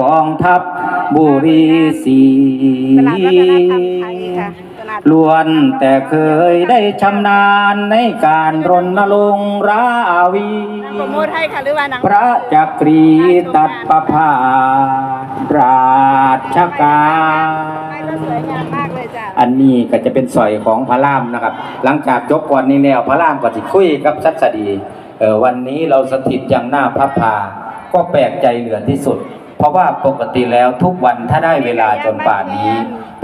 กองทัพบุรีศรีตลาดวัฒนธรรมไทยค่ะตลาดล้วนแต่เคยได้ชำนาญในการรณรงค์ราวีโปรโมทให้ค่ะหรือว่าหนังพระจักรีตัดประพาสราชการก็สวยงามมากเลยจ้ะอันนี้ก็จะเป็นสอยของพระรามนะครับ หลังจากจบก่อนนี้แล้วพระรามก็จะคุยกับสัตสดีเออวันนี้เราสถิตอย่างหน้าพระพาก็แปลกใจเหลือที่สุด เพราะว่าปกติแล้วทุกวันถ้าได้เวลาจนป่านนี้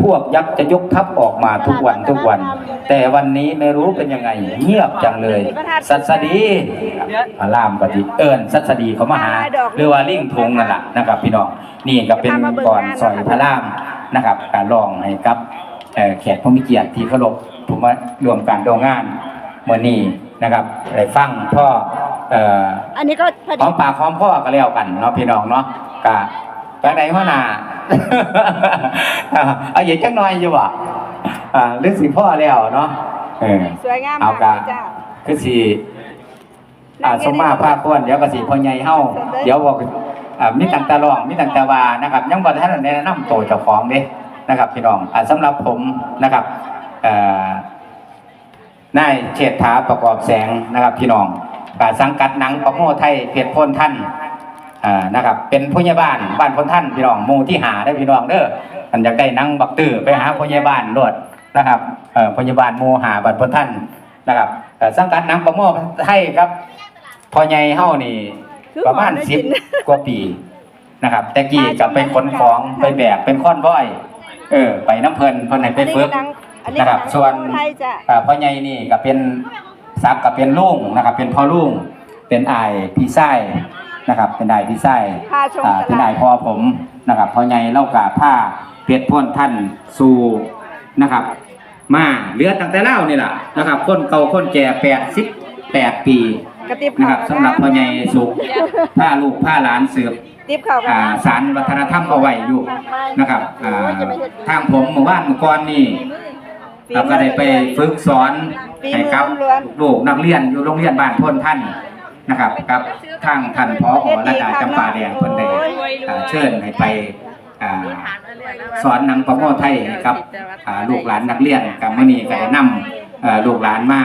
พวกยักษ์จะยกทัพออกมาทุกวันทุกวัน แต่วันนี้ไม่รู้เป็นยังไง เงียบจังเลย สัตสดีพระรามก็จิเอิญสัตสดีเขามาหาหรือว่าลิ่งทงนั่นแหละนะครับ พี่น้องนี่ก็เป็นก่อนสอยพระรามนะครับ การลองให้กับเอ่อแขกผู้มีเกียรติที่เคารพผมว่ารวมการดองงานเมื่อนี้นะครับได้ฟังพ่อ เอ่ออันนี้ก็พอหดีอมปากหอมพ่อก็แล้วกันเนาะพี่น้องเนาะกะแปลงไหนหัวหน้า เอาอย่าจังน้อยอยู่บ่อ่าเรื่องสีพ่อแล้วเนาะเออ สวยงามเอามากกะ เลยจ้ะคือสิอ่าสมมาภาคควรเดี๋ยวก็สิพ่อใหญ่เฮาเดี๋ยวบอกอ่ามีตั้งแต่ร้องมีตั้งแต่ว่านะครับ ยังบ่ทันได้แนะนำตัวเจ้าของเด้นะครับ พี่น้องอ่าสำหรับผมนะครับเอ่อนายเชษฐาประกอบแสงนะครับ พี่น้องอ่า สังกัดหนังประโมทไทยเพชรพ้นท่านอ่านะครับ เป็นผู้ใหญ่บ้านบ้านพ้นท่านพี่น้องหมู่ที่หาได้อพี่น้องเด้ออันอยากได้หนังบักตื้อไปหาผู้ใหญ่บ้านรวดนะครับเอ่อผู้ใหญ่บ้านหมู่หาบ้านพ้นท่านนะครับเอ่อสังกัดหนังประโมทไทยครับพอใหญ่เฮานี่ประมาณสิบกว่าปีนะครับแต่กี้ก็ไปขนของไปแบกเป็นค้อนว้อย เออ ไปน้ำเพลินเพิ่นให้ไปฝึกอันนี้นะครับ ส่วนไทยจ้ะอ่าพ่อใหญ่นี่ก็เป็น ศักดิ์ก็เป็นลุงนะครับ เป็นพ่อลุงเป็นอายพี่ไส้นะครับ เป็นอายพี่ไส้พาชมอ่าตเป็นลานาดยพ่อผมนะครับพ่อใหญ่เล่ากาผ้าเปียดพ่นท่านสู่นะครับ มาเหลือตั้งแต่เล่านี่แหละนะครับ คนเก่าคนแก่แปดสิบแปดปีกระติบนะคเข่ารับสำหรับพ่อใหญ่สุขผ้าลูกผ้าหลานสืบติบเข่ากันอ่านะสารวัฒนธรรมเอาไว้อยู่นะครับอ่าทางผมเมื่อวานเมื่อก่อนนี่ เราก็ได้ไปฝึกสอนให้กับลูกนักเรียนอยู่โรงเรียนบ้านพ้นท่านนะครับกับทางท่านพอระดาจำปาแดงเพิ่นได้อ่าเชิญให้ไปอ่าสอนหนังประโมทไทยให้กับอ่าลูกหลานนักเรียนกับมื้อนี้ก็ได้นำเอ่อลูกหลานมา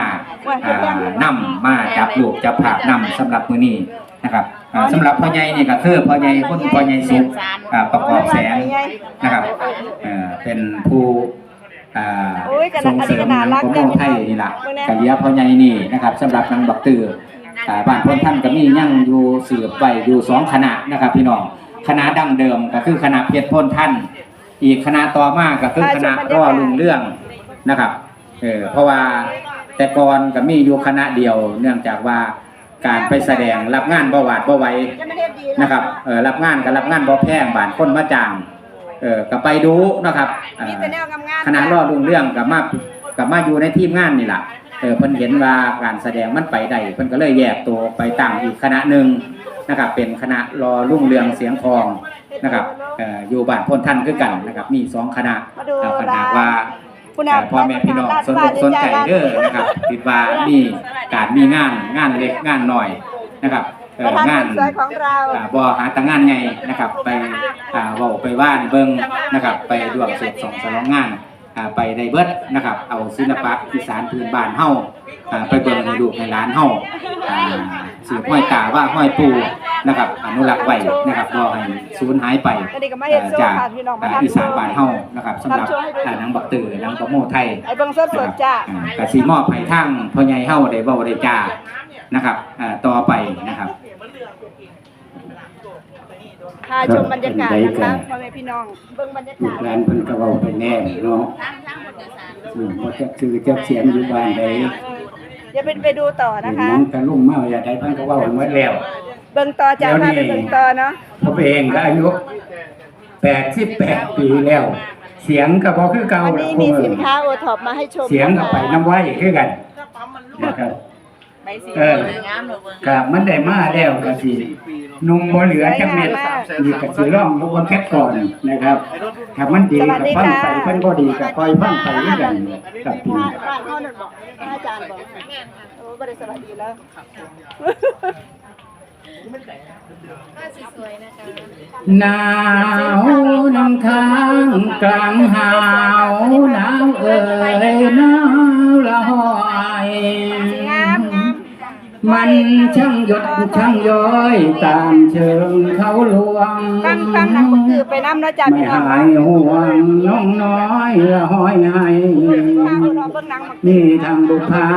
อ่านำมาจับลูกจับภาพนำสำหรับมื้อนี้นะครับอ่าสำหรับพ่อใหญ่นี่ก็คือพ่อใหญ่คุณพ่อใหญ่สุขอ่าประกอบแสงนะครับเอ่อเป็นผู้ อ่าโอ้ยกระดาษส่งเสริมหนังอันนี้ประก็โมน่ารักทไทยนี่ล่ะเบิ่งแน่ กะเลียพ่อใหญ่นี่นะครับสำหรับนางบักตืออ่าบ้านพ้นท่านก็มียังอยู่สืบไปอยู่สองคณะนะครับ พี่น้องคณะดั้งเดิมก็คือคณะเพชรพ้นท่าน อีกคณะต่อมาก็คือคณะร่อลุงเรื่องนะครับเออเพราะว่าแต่ก่อนก็มีอยู่คณะเดียว เนื่องจากว่าการไปแสดงรับงานบ่หวาดบ่ไหวจะไม่ได้ดีนะครับ เออรับงานก็รับงานบ่แพงบานคนมาจ้าง เออก็ไปดูนะครับเอ่อมีแต่แนวงามๆ คณะรอดรุ่งเรื่องกับมากับมาอยู่ในทีมงานนี่แหละเออเพิ่นเห็นว่าการแสดงมันไปได้เพิ่นก็เลยแยกตัวไปตั้งอีกคณะหนึ่งนะครับ เป็นคณะรอรุ่งเรืองเสียงทองนะครับเอ่ออยู่บ้านพ้นท่านคือกันนะครับ มีสองคณะมาดูเอ่อคณะว่าคุณเอ่อพ่อแม่พี่น้องสนอกสนใจเด้อนะครับคิดว่ามีการมีงานงานเล็กงานน้อยนะครับเอ่ประอธานงาน คนสวยของเรา อ่าบ่หาแตางานไงนะครับไปอ่าเว้า ไปว่านเบิ่งนะครับไปร่วมสืบสองสลองงานไปได้เบิดนะครับเอาศิลปะอีสานพื้นบ้านเฮาอ่าไปเบิ่งให้ลูกให้านเฮาอ่าสืบห้อยตาว่าห้อยปูนะครับอนุรักษ์ไว้นะครับบ่ให้สูญหายไปจากค่ะพี่น้องมาอ่าทำอีสานบ้านเฮานะครับสำหรับอ่าหนังบักตือนังประโมไทยไอ้เบิ่งสดสดจ้าอ่ากสิมอบให้ทางพ่อใหญ่เฮาได้เว้าได้จานะครับต่อไปนะครับ พาชมบรรยากาศนะคะพ่อแม่พี่น้องเบิ่งบรรยาลูกากศหลานเพิ่นก็เว้าไปแน่เนาะอืมบ่จักชื่อจักเสียงอยู่บ้านใดเดี๋ยวไปไปดูต่อเห็นะนคะ น้องตะลุงมาอย่าใดเพิ่นก็เว้าหมดแล้ว เบิ่งต่อจ้าพาไปเบิ่งต่อเนาะผมเองก็อายุ88ปีแล้ว เสียงก็บ่คือเก่าวันแล้วนี้มีสินค้าโอท็อปมาให้ชมเสียงก็ไปน้ำไว้คือกันนะครับ เออก็มันได้มาแล้วก็สินุ่มบ่เหลือจักเม็ดนี่ก็สิร้องบ่บนแค่ก่อนนะครับถ้ามันดีก็ฟังไปเพิ่นบ่ดีก็ปล่อยฟังไปคือกันครับพี่บ้านบ้านเขานั่นบอกอาจารย์บอกโอ้บ่ได้สวัสดีแล้ว หนาวน้ำค้างกลางหาวหนาวเอ่ยหนาวละหอยงามงาม มันช่างหยดช่างย้อยตามเชิงเขาหลวงฟังฟังหนังบักคือไปน้ำเนาะจ้าไม่พี่น้องหายห่วงน้องน้อยละห้อยให้ฟังเราเบิ่งหนังบักนี่ทางบุพา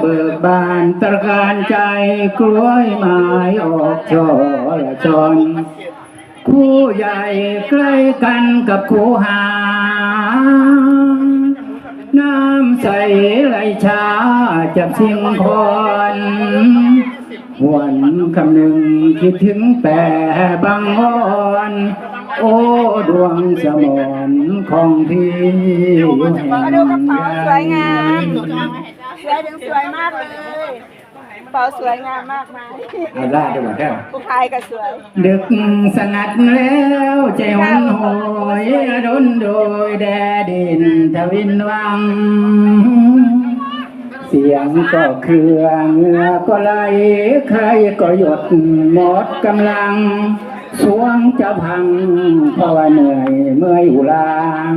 เบิกบานตระการใจกล้วยไม้ออกช่อละจอนคู่ใหญ่ใกล้กันกับคู่หาน้ำ ใสไหลชาจับสิงพรหวนคำหนึ่งคิดถึงแต่บางอ่อนโอ้ดวงสมอนของพี่อยู่แห่งดูกระเป๋าสวยงามสวยถึงสวยมากเลย เป๋าสวยงามมากมายเอาล่าดีกว่าแค่ผู้ชายก็สวยดึกสงัดแล้วใจหวนโหยดนโดยแดดินทวินวัง เสียงก็เครื่องเหงื่อก็ไหลใครก็หยดหมดกำลัง สวงจะพังเพราะว่าเหนื่อยเมื่อยอุลาง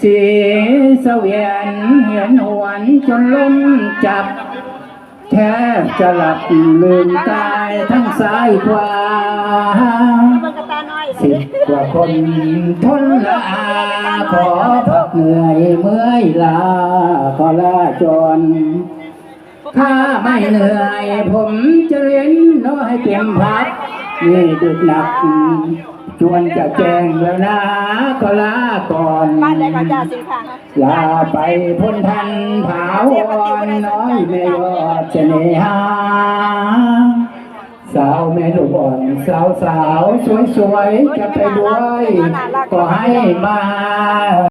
สีเสวียนเหียนหวนจนล้มจับ แทบจะหลับลืมตายทั้งซ้ายขวาสิบกว่าคนทนละอาขอพักเหนื่อยเมื่อยลาขอลาจรถ้าไม่เหนื่อยผมจะเล่นน้อยเตรียมพักนี่ดึกหนัก ชวนจะแจ้งแล้วนะก็ลาก่อนบ้านไหนก็จ้าสิค่ะลาไปพ้นทันผาวอนน้อยไม่ยอดเสน่หาสาวแม่ลูกอ่อนสาวสาวสวยสวยๆจะไปด้วยก็ให้มา